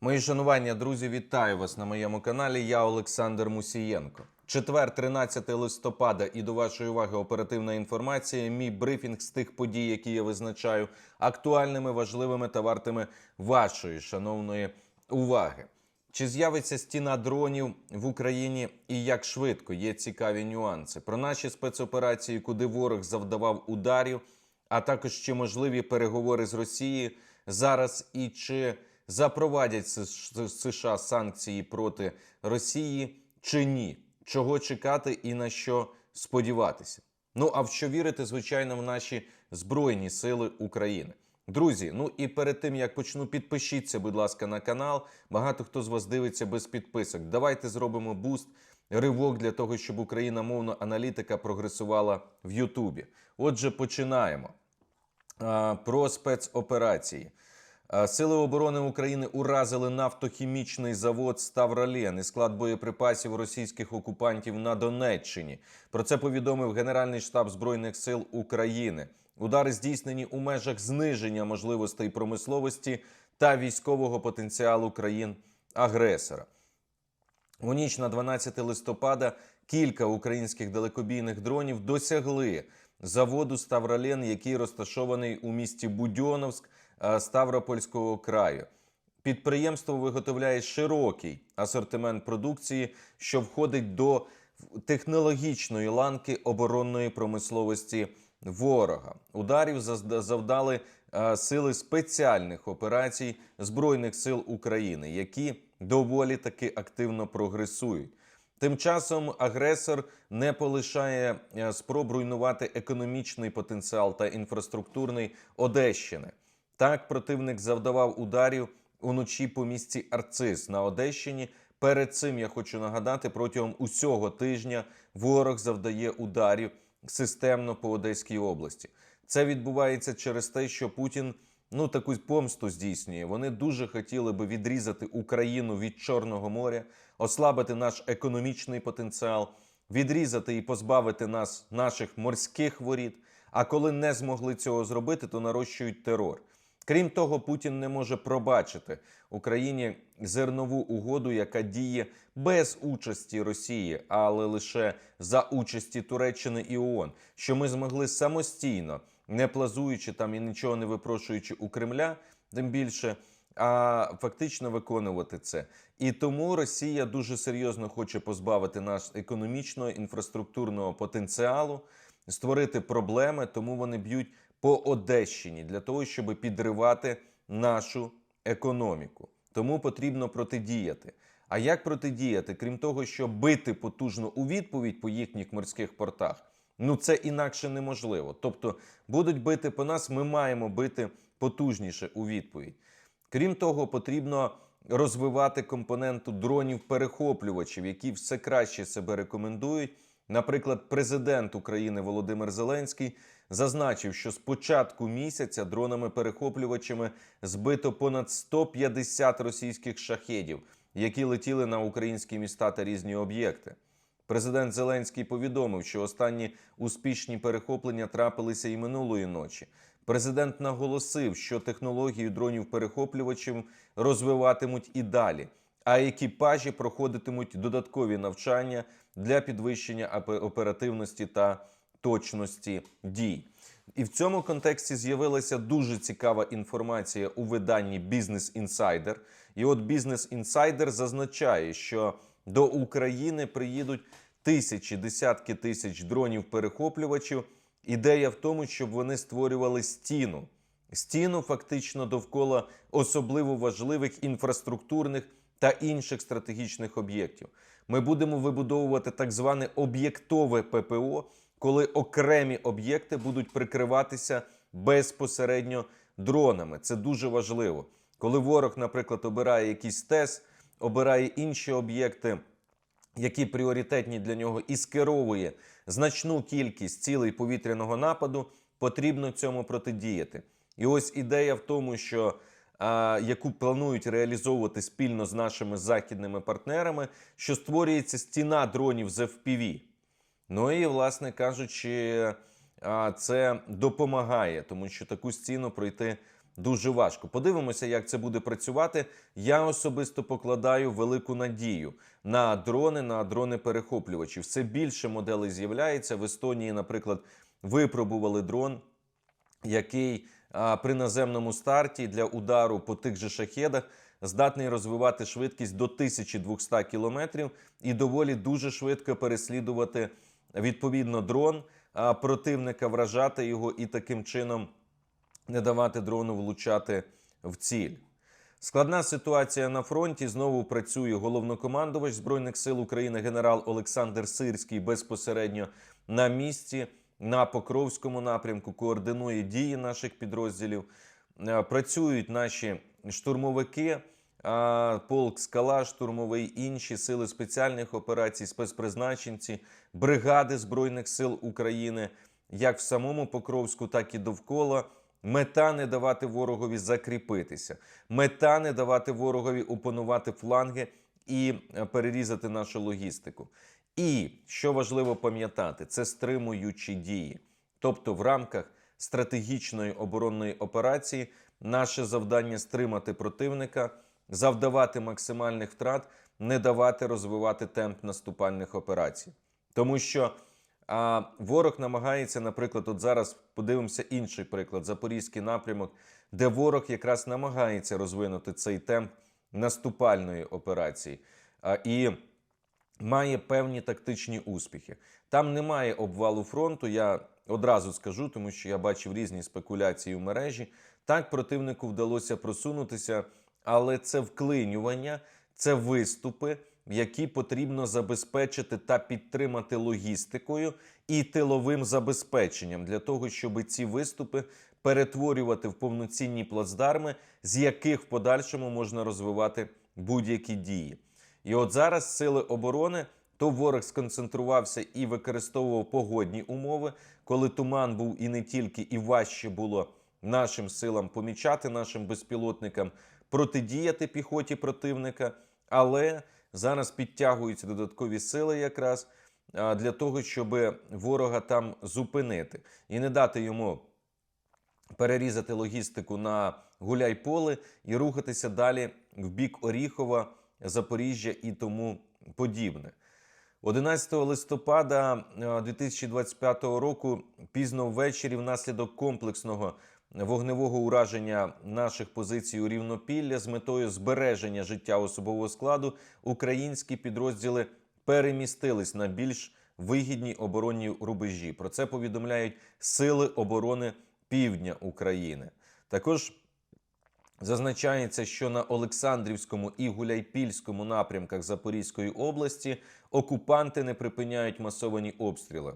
Мої шанування, друзі, вітаю вас на моєму каналі. Я Олександр Мусієнко. Четвер, 13 листопада, і до вашої уваги оперативна інформація. Мій брифінг з тих подій, які я визначаю актуальними, важливими та вартими вашої шановної уваги. Чи з'явиться стіна дронів в Україні і як швидко є цікаві нюанси про наші спецоперації, куди ворог завдавав ударів, а також чи можливі переговори з Росією зараз і чи запровадять США санкції проти Росії чи ні? Чого чекати і на що сподіватися? Ну а в що вірити, звичайно, в наші Збройні Сили України. Друзі, ну і перед тим як почну, підпишіться, будь ласка, на канал. Багато хто з вас дивиться без підписок. Давайте зробимо буст, ривок для того, щоб україномовна аналітика прогресувала в Ютубі. Отже, починаємо. А, Про спецоперації. А, Сили оборони України уразили нафтохімічний завод Ставролен і склад боєприпасів російських окупантів на Донеччині. Про це повідомив Генеральний штаб Збройних сил України. Удари здійснені у межах зниження можливостей промисловості та військового потенціалу країн-агресора. У ніч на 12 листопада кілька українських далекобійних дронів досягли заводу Ставролен, який розташований у місті Будьоновськ е, Ставропольського краю. Підприємство виготовляє широкий асортимент продукції, що входить до технологічної ланки оборонної промисловості ворога. Ударів завдали е, сили спеціальних операцій Збройних сил України, які доволі таки активно прогресують. Тим часом агресор не полишає е, спроб руйнувати економічний потенціал та інфраструктурний Одещини. Так, противник завдавав ударів уночі по місті Арцис на Одещині. Перед цим я хочу нагадати, протягом усього тижня ворог завдає ударів системно по Одеській області. Це відбувається через те, що Путін ну таку помсту здійснює. Вони дуже хотіли би відрізати Україну від Чорного моря, ослабити наш економічний потенціал, відрізати і позбавити нас наших морських воріт. А коли не змогли цього зробити, то нарощують терор. Крім того, Путін не може пробачити Україні зернову угоду, яка діє без участі Росії, але лише за участі Туреччини і ООН, що ми змогли самостійно, не плазуючи там і нічого не випрошуючи у Кремля, тим більше. А фактично виконувати це, і тому Росія дуже серйозно хоче позбавити наш економічного інфраструктурного потенціалу, створити проблеми, тому вони б'ють по Одещині для того, щоб підривати нашу економіку. Тому потрібно протидіяти. А як протидіяти? Крім того, що бити потужно у відповідь по їхніх морських портах, ну це інакше неможливо. Тобто будуть бити по нас, ми маємо бити потужніше у відповідь. Крім того, потрібно розвивати компоненту дронів-перехоплювачів, які все краще себе рекомендують. Наприклад, президент України Володимир Зеленський зазначив, що з початку місяця дронами-перехоплювачами збито понад 150 російських шахедів, які летіли на українські міста та різні об'єкти. Президент Зеленський повідомив, що останні успішні перехоплення трапилися і минулої ночі. Президент наголосив, що технологію дронів-перехоплювачів розвиватимуть і далі, а екіпажі проходитимуть додаткові навчання для підвищення оперативності та точності дій. І в цьому контексті з'явилася дуже цікава інформація у виданні Business Insider. І от Business Insider зазначає, що до України приїдуть тисячі, десятки тисяч дронів-перехоплювачів. Ідея в тому, щоб вони створювали стіну. Стіну фактично довкола особливо важливих інфраструктурних та інших стратегічних об'єктів. Ми будемо вибудовувати так зване об'єктове ППО, коли окремі об'єкти будуть прикриватися безпосередньо дронами. Це дуже важливо. Коли ворог, наприклад, обирає якийсь ТЕС, обирає інші об'єкти, які пріоритетні для нього, і скеровує значну кількість цілей повітряного нападу, потрібно цьому протидіяти. І ось ідея в тому, що а, яку планують реалізовувати спільно з нашими західними партнерами, що створюється стіна дронів з FPV. Ну і, власне кажучи, це допомагає, тому що таку стіну пройти дуже важко. Подивимося, як це буде працювати. Я особисто покладаю велику надію на дрони, на дрони-перехоплювачі. Все більше моделей з'являється в Естонії. Наприклад, випробували дрон, який при наземному старті для удару по тих же шахедах здатний розвивати швидкість до 1200 км і доволі дуже швидко переслідувати відповідно дрон противника, вражати його і таким чином не давати дрону влучати в ціль. Складна ситуація на фронті. Знову працює головнокомандувач збройних сил України генерал Олександр Сирський безпосередньо на місці на Покровському напрямку. Координує дії наших підрозділів. Е, Працюють наші штурмовики. Полк Скала, штурмовий, інші сили спеціальних операцій, спецпризначенці, бригади Збройних сил України, як в самому Покровську, так і довкола. Мета не давати ворогові закріпитися, мета не давати ворогові опанувати фланги і е, перерізати нашу логістику. І що важливо пам'ятати, це стримуючі дії. Тобто, в рамках стратегічної оборонної операції наше завдання стримати противника, завдавати максимальних втрат, не давати розвивати темп наступальних операцій. Тому що а ворог намагається, наприклад, от зараз подивимося інший приклад: Запорізький напрямок, де ворог якраз намагається розвинути цей темп наступальної операції а, і має певні тактичні успіхи. Там немає обвалу фронту. Я одразу скажу, тому що я бачив різні спекуляції в мережі. Так противнику вдалося просунутися, але це вклинювання, це виступи які потрібно забезпечити та підтримати логістикою і тиловим забезпеченням для того, щоб ці виступи перетворювати в повноцінні плацдарми, з яких в подальшому можна розвивати будь-які дії. І от зараз сили оборони. То ворог сконцентрувався і використовував погодні умови, коли туман був і не тільки, і важче було нашим силам помічати, нашим безпілотникам протидіяти піхоті противника. Але Зараз підтягуються додаткові сили, якраз для того, щоб ворога там зупинити і не дати йому перерізати логістику на гуляй-поле і рухатися далі в бік Оріхова, Запоріжжя і тому подібне. 11 листопада а, 2025 року пізно ввечері внаслідок комплексного вогневого ураження наших позицій у рівнопілля з метою збереження життя особового складу українські підрозділи перемістились на більш вигідні оборонні рубежі. Про це повідомляють Сили оборони Півдня України. Також Зазначається, що на Олександрівському і Гуляйпільському напрямках Запорізької області окупанти не припиняють масовані обстріли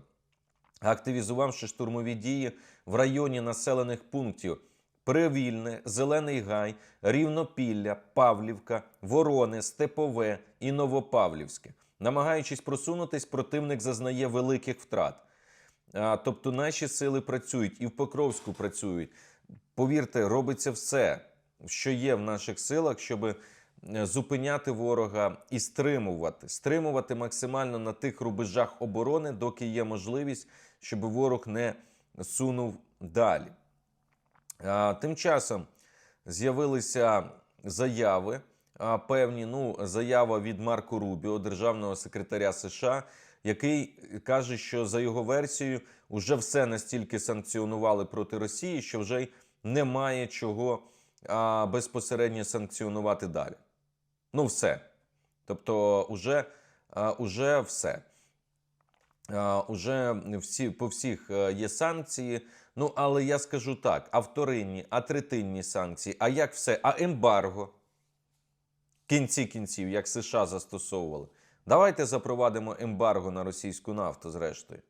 активізувавши штурмові дії в районі населених пунктів Привільне, Зелений Гай, Рівнопілля, Павлівка, Ворони, Степове і Новопавлівське. Намагаючись просунутись, противник зазнає великих втрат. А, Тобто наші сили працюють і в Покровську працюють. Повірте, робиться все, що є в наших силах, щоб е, зупиняти ворога і стримувати, стримувати максимально на тих рубежах оборони, доки є можливість, щоб ворог не сунув далі. Тим часом з'явилися заяви. Певні ну, заява від Марко Рубіо, державного секретаря США, який каже, що за його версією вже все настільки санкціонували проти Росії, що вже немає чого а, безпосередньо санкціонувати далі. Ну, все. Тобто, уже, уже все. Уже всі, по всіх е, є санкції. Ну, але я скажу так: а вторинні, а третинні санкції, а як все? А ембарго? Кінці кінців, як США застосовували. Давайте запровадимо ембарго на російську нафту, зрештою.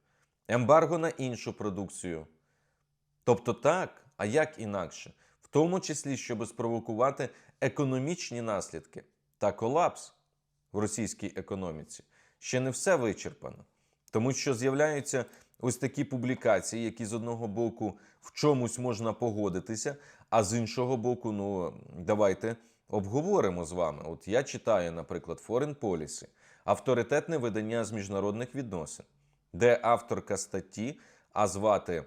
Ембарго на іншу продукцію. Тобто так, а як інакше? В тому числі, щоб спровокувати економічні наслідки та колапс в російській економіці. Ще не все вичерпано. Тому що з'являються ось такі публікації, які з одного боку в чомусь можна погодитися, а з іншого боку, ну давайте обговоримо з вами. От я читаю, наприклад, Foreign Policy, авторитетне видання з міжнародних відносин, де авторка статті, а звати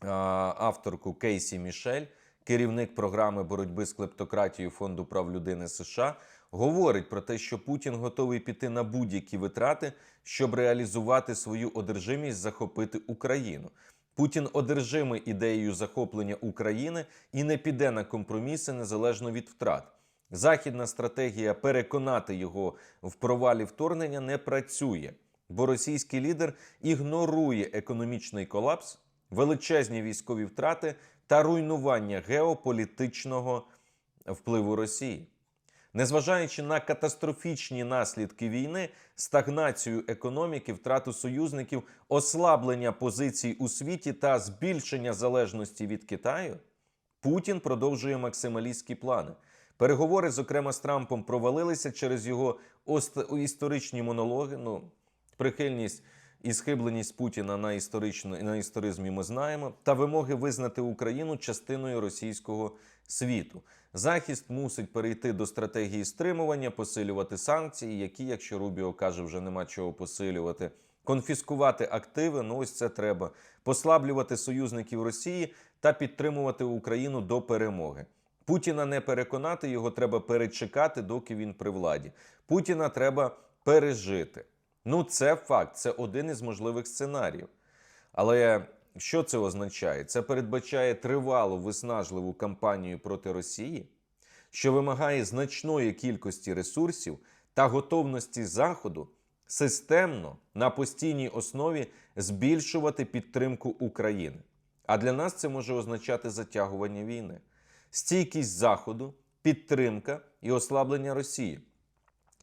а, авторку Кейсі Мішель, керівник програми боротьби з клептократією Фонду прав людини США, говорить про те, що Путін готовий піти на будь-які витрати, щоб реалізувати свою одержимість захопити Україну. Путін одержимий ідеєю захоплення України і не піде на компроміси незалежно від втрат. Західна стратегія переконати його в провалі вторгнення не працює, бо російський лідер ігнорує економічний колапс, величезні військові втрати та руйнування геополітичного впливу Росії. Незважаючи на катастрофічні наслідки війни, стагнацію економіки, втрату союзників, ослаблення позицій у світі та збільшення залежності від Китаю, Путін продовжує максималістські плани. Переговори, зокрема з Трампом, провалилися через його історичні монологи. Ну, прихильність і схибленість Путіна на історичну на історизмі ми знаємо, та вимоги визнати Україну частиною російського світу. Захист мусить перейти до стратегії стримування, посилювати санкції, які, якщо Рубіо каже, вже нема чого посилювати. Конфіскувати активи, ну ось це треба, послаблювати союзників Росії та підтримувати Україну до перемоги. Путіна не переконати, його треба перечекати, доки він при владі. Путіна треба пережити. Ну, це факт, це один із можливих сценаріїв. Але що це означає? Це передбачає тривалу виснажливу кампанію проти Росії, що вимагає значної кількості ресурсів та готовності Заходу системно на постійній основі збільшувати підтримку України. А для нас це може означати затягування війни, стійкість Заходу, підтримка і ослаблення Росії.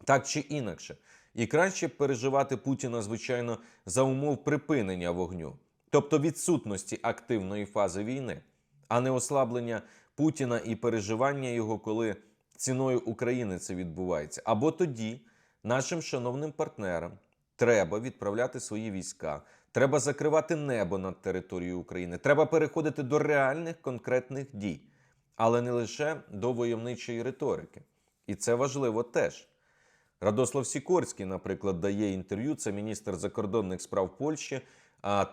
Так чи інакше. І краще переживати Путіна, звичайно, за умов припинення вогню, тобто відсутності активної фази війни, а не ослаблення Путіна і переживання його, коли ціною України це відбувається. Або тоді нашим шановним партнерам треба відправляти свої війська, треба закривати небо над територією України, треба переходити до реальних конкретних дій, але не лише до войовничої риторики. І це важливо теж. Радослав Сікорський, наприклад, дає інтерв'ю. Це міністр закордонних справ Польщі,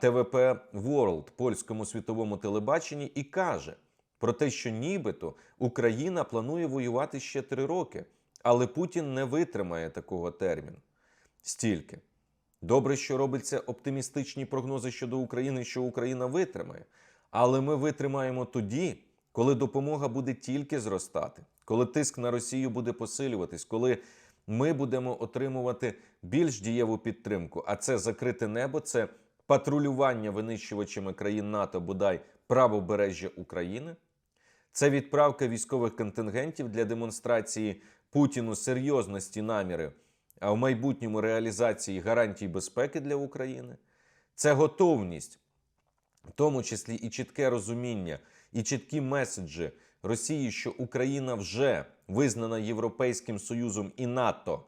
ТВП World польському світовому телебаченні, і каже про те, що нібито Україна планує воювати ще три роки, але Путін не витримає такого терміну. Стільки. Добре, що робляться оптимістичні прогнози щодо України, що Україна витримає. Але ми витримаємо тоді, коли допомога буде тільки зростати, коли тиск на Росію буде посилюватись, коли ми будемо отримувати більш дієву підтримку. А це закрите небо, це патрулювання винищувачами країн НАТО, бодай правобережжя України. Це відправка військових контингентів для демонстрації Путіну серйозності наміри а в майбутньому реалізації гарантій безпеки для України. Це готовність, в тому числі і чітке розуміння, і чіткі меседжі Росії, що Україна вже визнана Європейським Союзом і НАТО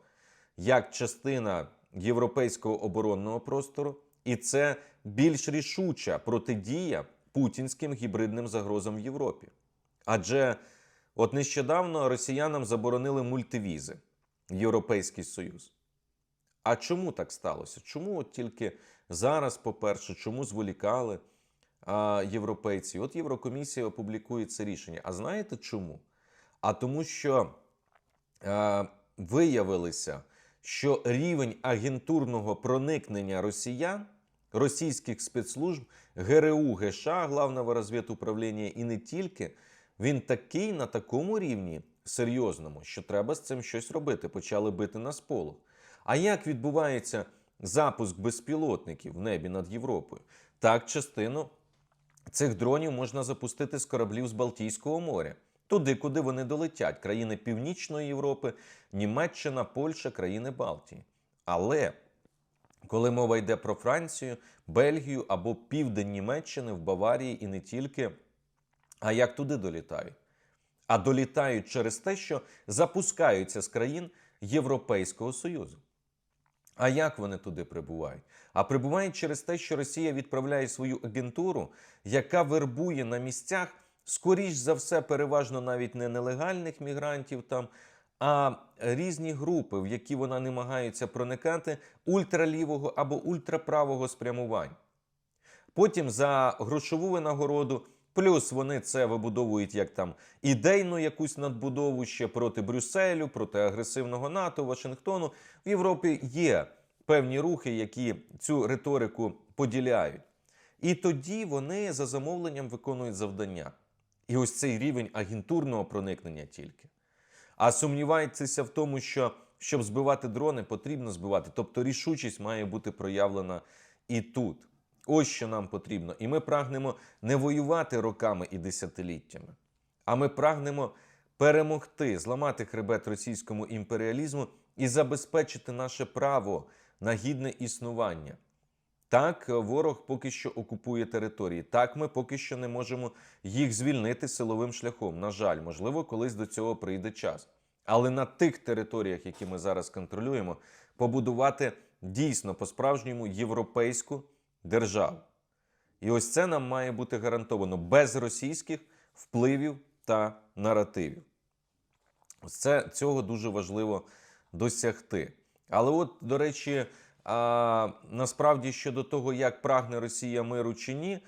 як частина європейського оборонного простору, і це більш рішуча протидія путінським гібридним загрозам в Європі. Адже от нещодавно росіянам заборонили мультивізи Європейський Союз. А чому так сталося? Чому от тільки зараз, по-перше, чому зволікали європейці? От Єврокомісія опублікує це рішення. А знаєте чому? А тому, що е, виявилося, що рівень агентурного проникнення росіян, російських спецслужб, ГРУ, ГШ, Главного розвідуправління і не тільки, він такий на такому рівні серйозному, що треба з цим щось робити. Почали бити на сполох. А як відбувається запуск безпілотників в небі над Європою? Так, частину цих дронів можна запустити з кораблів з Балтійського моря, туди, куди вони долетять, країни Північної Європи, Німеччина, Польща, країни Балтії. Але коли мова йде про Францію, Бельгію або південь Німеччини в Баварії і не тільки, а як туди долітають? А долітають через те, що запускаються з країн Європейського Союзу. А як вони туди прибувають? А прибувають через те, що Росія відправляє свою агентуру, яка вербує на місцях, скоріш за все, переважно навіть не нелегальних мігрантів там, а різні групи, в які вона намагається проникати ультралівого або ультраправого спрямування. Потім за грошову винагороду Плюс вони це вибудовують як там ідейну якусь надбудову ще проти Брюсселю, проти агресивного НАТО, Вашингтону. В Європі є певні рухи, які цю риторику поділяють. І тоді вони за замовленням виконують завдання. І ось цей рівень агентурного проникнення тільки. А сумніваєтеся в тому, що щоб збивати дрони, потрібно збивати. Тобто рішучість має бути проявлена і тут. Ось що нам потрібно. І ми прагнемо не воювати роками і десятиліттями, а ми прагнемо перемогти, зламати хребет російському імперіалізму і забезпечити наше право на гідне існування. Так, ворог поки що окупує території. Так, ми поки що не можемо їх звільнити силовим шляхом. На жаль, можливо, колись до цього прийде час. Але на тих територіях, які ми зараз контролюємо, побудувати дійсно по-справжньому європейську державу. І ось це нам має бути гарантовано без російських впливів та наративів. Ось це цього дуже важливо досягти. Але, от, до речі, а, насправді щодо того, як прагне Росія миру чи ні,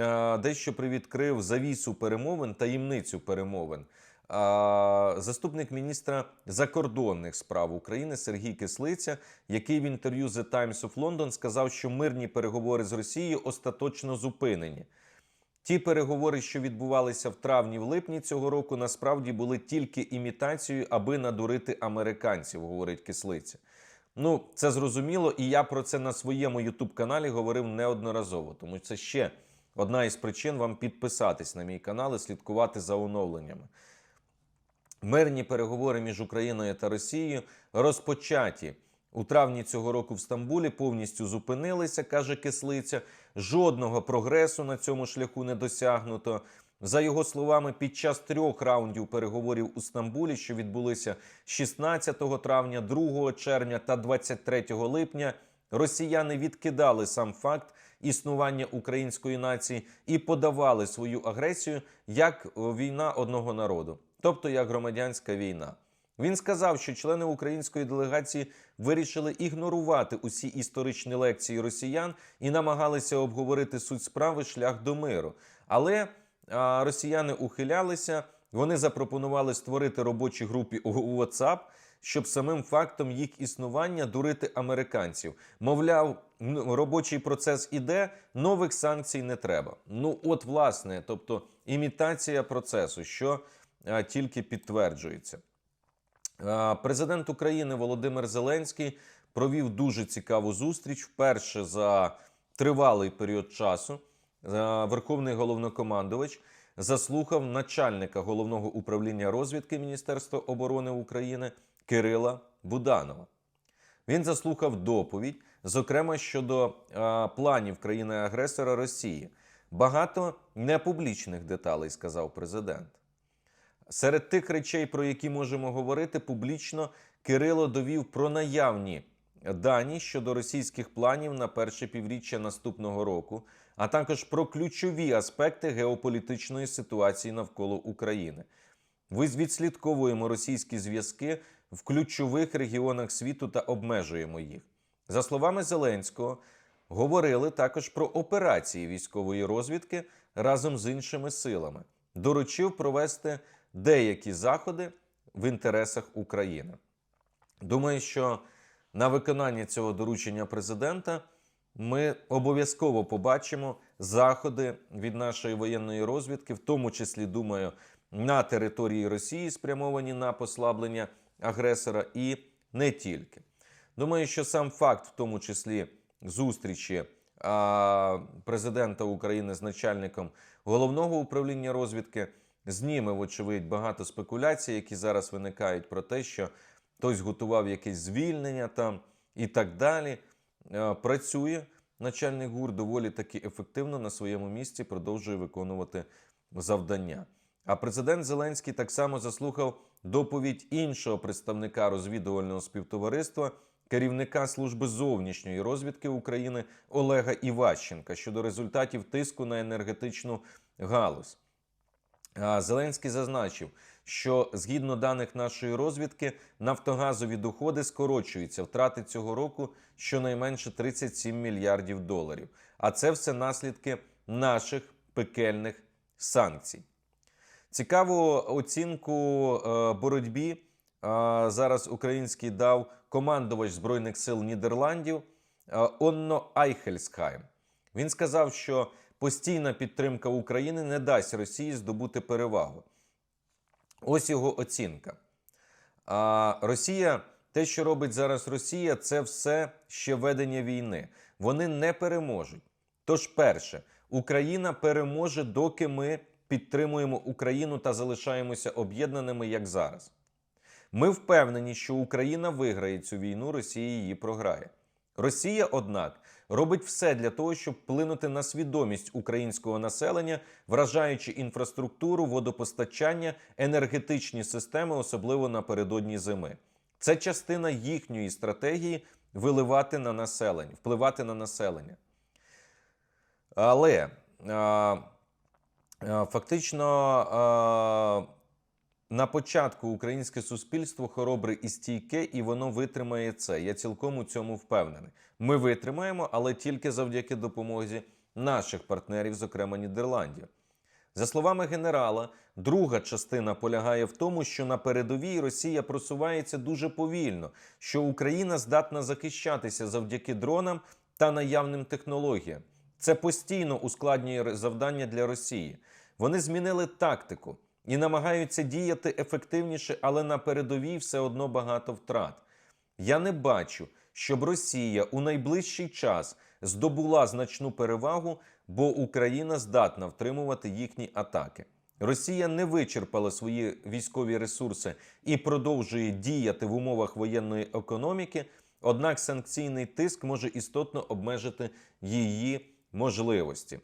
а, дещо привідкрив завісу перемовин, таємницю перемовин. Заступник міністра закордонних справ України Сергій Кислиця, який в інтерв'ю The Times of London сказав, що мирні переговори з Росією остаточно зупинені. Ті переговори, що відбувалися в травні в липні цього року, насправді були тільки імітацією, аби надурити американців, говорить кислиця. Ну, це зрозуміло, і я про це на своєму ютуб-каналі говорив неодноразово. Тому це ще одна із причин вам підписатись на мій канал і слідкувати за оновленнями. Мирні переговори між Україною та Росією розпочаті у травні цього року в Стамбулі повністю зупинилися, каже кислиця. Жодного прогресу на цьому шляху не досягнуто. За його словами, під час трьох раундів переговорів у Стамбулі, що відбулися 16 травня, 2 червня та 23 липня, росіяни відкидали сам факт існування української нації і подавали свою агресію як війна одного народу, тобто як громадянська війна. Він сказав, що члени української делегації вирішили ігнорувати усі історичні лекції росіян і намагалися обговорити суть справи шлях до миру. Але а, росіяни ухилялися. Вони запропонували створити робочі групи у WhatsApp, щоб самим фактом їх існування дурити американців. Мовляв, робочий процес іде, нових санкцій не треба. Ну, от, власне, тобто імітація процесу, що тільки підтверджується. Президент України Володимир Зеленський провів дуже цікаву зустріч вперше за тривалий період часу. Верховний головнокомандувач заслухав начальника головного управління розвідки Міністерства оборони України Кирила Буданова. Він заслухав доповідь, зокрема щодо планів країни-агресора Росії. Багато непублічних деталей, сказав президент. Серед тих речей, про які можемо говорити публічно, Кирило довів про наявні дані щодо російських планів на перше півріччя наступного року, а також про ключові аспекти геополітичної ситуації навколо України. Ви відслідковуємо російські зв'язки в ключових регіонах світу та обмежуємо їх. За словами Зеленського, говорили також про операції військової розвідки разом з іншими силами. Доручив провести деякі заходи в інтересах України. Думаю, що на виконання цього доручення президента ми обов'язково побачимо заходи від нашої воєнної розвідки, в тому числі, думаю, на території Росії спрямовані на послаблення агресора, і не тільки. Думаю, що сам факт, в тому числі зустрічі президента України з начальником головного управління розвідки, зніме, вочевидь, багато спекуляцій, які зараз виникають про те, що хтось готував якесь звільнення там і так далі. Е, Працює начальник ГУР доволі таки ефективно на своєму місці, продовжує виконувати завдання. А президент Зеленський так само заслухав доповідь іншого представника розвідувального співтовариства, керівника служби зовнішньої розвідки України Олега Іващенка щодо результатів тиску на енергетичну галузь. Зеленський зазначив, що згідно даних нашої розвідки, нафтогазові доходи скорочуються. Втрати цього року щонайменше 37 мільярдів доларів. А це все наслідки наших пекельних санкцій. Цікаву оцінку е, боротьбі е, зараз український дав командувач Збройних сил Нідерландів е, Онно Айхельсхайм. Він сказав, що постійна підтримка України не дасть Росії здобути перевагу. Ось його оцінка. А Росія, те, що робить зараз Росія, це все ще ведення війни. Вони не переможуть. Тож, перше, Україна переможе, доки ми підтримуємо Україну та залишаємося об'єднаними, як зараз. Ми впевнені, що Україна виграє цю війну, Росія її програє. Росія, однак, робить все для того, щоб вплинути на свідомість українського населення, вражаючи інфраструктуру, водопостачання, енергетичні системи, особливо напередодні зими. Це частина їхньої стратегії виливати на населення, впливати на населення. Але а, а, фактично а, на початку українське суспільство хоробре і стійке, і воно витримає це. Я цілком у цьому впевнений. Ми витримаємо, але тільки завдяки допомозі наших партнерів, зокрема Нідерландів. За словами генерала, друга частина полягає в тому, що на передовій Росія просувається дуже повільно, що Україна здатна захищатися завдяки дронам та наявним технологіям. Це постійно ускладнює завдання для Росії. Вони змінили тактику і намагаються діяти ефективніше, але на передовій все одно багато втрат. Я не бачу, щоб Росія у найближчий час здобула значну перевагу, бо Україна здатна втримувати їхні атаки. Росія не вичерпала свої військові ресурси і продовжує діяти в умовах воєнної економіки. Однак санкційний тиск може істотно обмежити її можливості.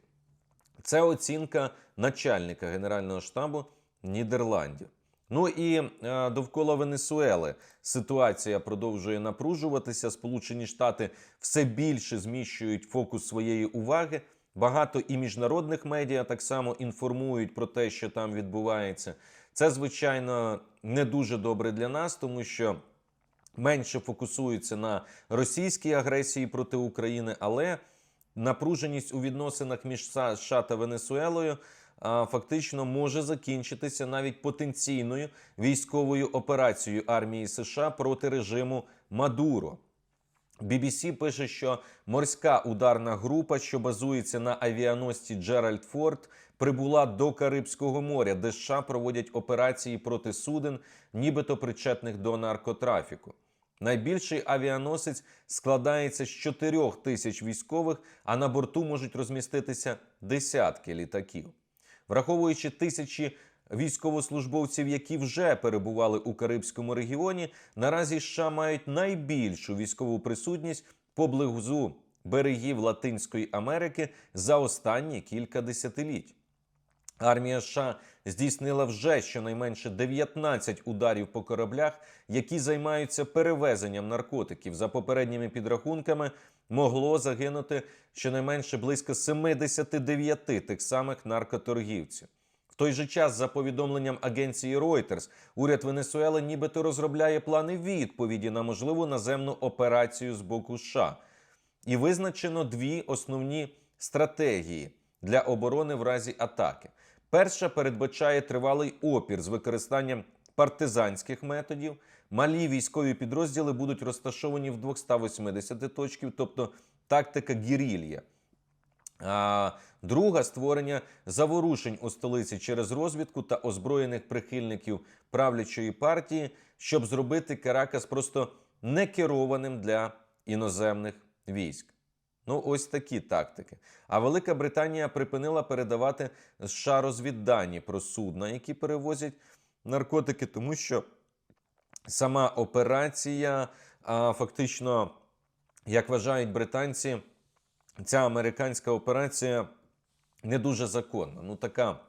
Це оцінка начальника Генерального штабу Нідерландів. Ну і е, довкола Венесуели ситуація продовжує напружуватися. Сполучені Штати все більше зміщують фокус своєї уваги. Багато і міжнародних медіа так само інформують про те, що там відбувається. Це, звичайно, не дуже добре для нас, тому що менше фокусуються на російській агресії проти України, але напруженість у відносинах між США та Венесуелою фактично може закінчитися навіть потенційною військовою операцією армії США проти режиму Мадуро. BBC пише, що морська ударна група, що базується на авіаносці Джеральд Форд, прибула до Карибського моря, де США проводять операції проти суден, нібито причетних до наркотрафіку. Найбільший авіаносець складається з 4 тисяч військових, а на борту можуть розміститися десятки літаків. Враховуючи тисячі військовослужбовців, які вже перебували у Карибському регіоні, наразі США мають найбільшу військову присутність поблизу берегів Латинської Америки за останні кілька десятиліть. Армія США здійснила вже щонайменше 19 ударів по кораблях, які займаються перевезенням наркотиків. За попередніми підрахунками могло загинути щонайменше близько 79 тих самих наркоторгівців. В той же час, за повідомленням агенції Reuters, уряд Венесуели нібито розробляє плани відповіді на можливу наземну операцію з боку США. І визначено дві основні стратегії для оборони в разі атаки. Перша передбачає тривалий опір з використанням партизанських методів. Малі військові підрозділи будуть розташовані в 280 точків, тобто тактика гірілья. А друга створення заворушень у столиці через розвідку та озброєних прихильників правлячої партії, щоб зробити Каракас просто некерованим для іноземних військ. Ну, ось такі тактики. А Велика Британія припинила передавати США розвіддані про судна, які перевозять наркотики, тому що сама операція, а, фактично, як вважають британці, ця американська операція не дуже законна. Ну, така